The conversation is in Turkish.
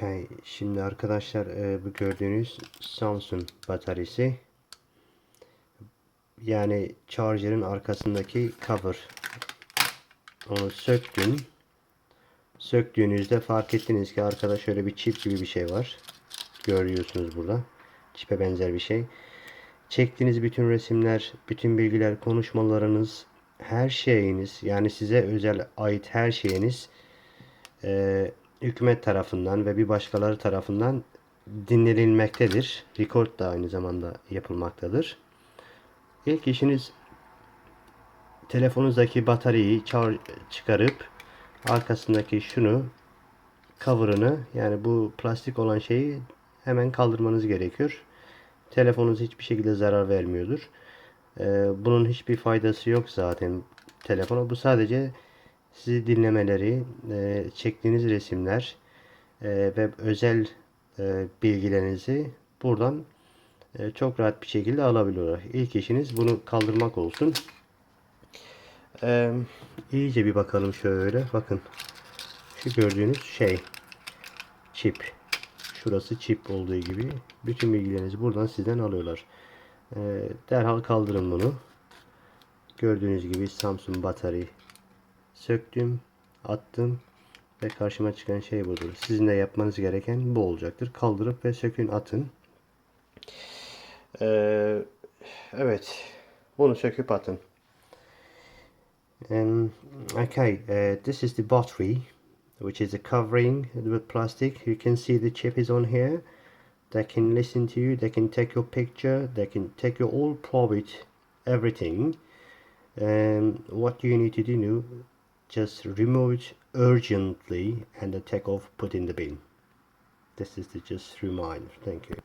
Okay, şimdi arkadaşlar e, bu gördüğünüz Samsung bataryası. Yani charger'ın arkasındaki cover. Onu söktüm. Söktüğünüzde fark ettiniz ki arkada şöyle bir çip gibi bir şey var. Görüyorsunuz burada. Çipe benzer bir şey. Çektiğiniz bütün resimler, bütün bilgiler, konuşmalarınız, her şeyiniz yani size özel ait her şeyiniz e, hükümet tarafından ve bir başkaları tarafından dinlenilmektedir. Record da aynı zamanda yapılmaktadır. İlk işiniz telefonunuzdaki bataryayı çıkarıp arkasındaki şunu cover'ını yani bu plastik olan şeyi hemen kaldırmanız gerekiyor. Telefonunuz hiçbir şekilde zarar vermiyordur. Ee, bunun hiçbir faydası yok zaten telefona. Bu sadece sizi dinlemeleri, e, çektiğiniz resimler e, ve özel e, bilgilerinizi buradan e, çok rahat bir şekilde alabiliyorlar. İlk işiniz bunu kaldırmak olsun. E, iyice bir bakalım şöyle. Bakın. Şu gördüğünüz şey. Çip. Şurası çip olduğu gibi. Bütün bilgilerinizi buradan sizden alıyorlar. E, derhal kaldırın bunu. Gördüğünüz gibi Samsung batarya söktüm, attım ve karşıma çıkan şey budur. Sizin de yapmanız gereken bu olacaktır. Kaldırıp ve sökün atın. Ee, evet. Bunu söküp atın. Um, okay, uh, this is the battery, which is a covering with plastic. You can see the chip is on here. They can listen to you. They can take your picture. They can take your all private everything. Um, what you need to do just remove it urgently and then take off, put in the bin. This is the just reminder. Thank you.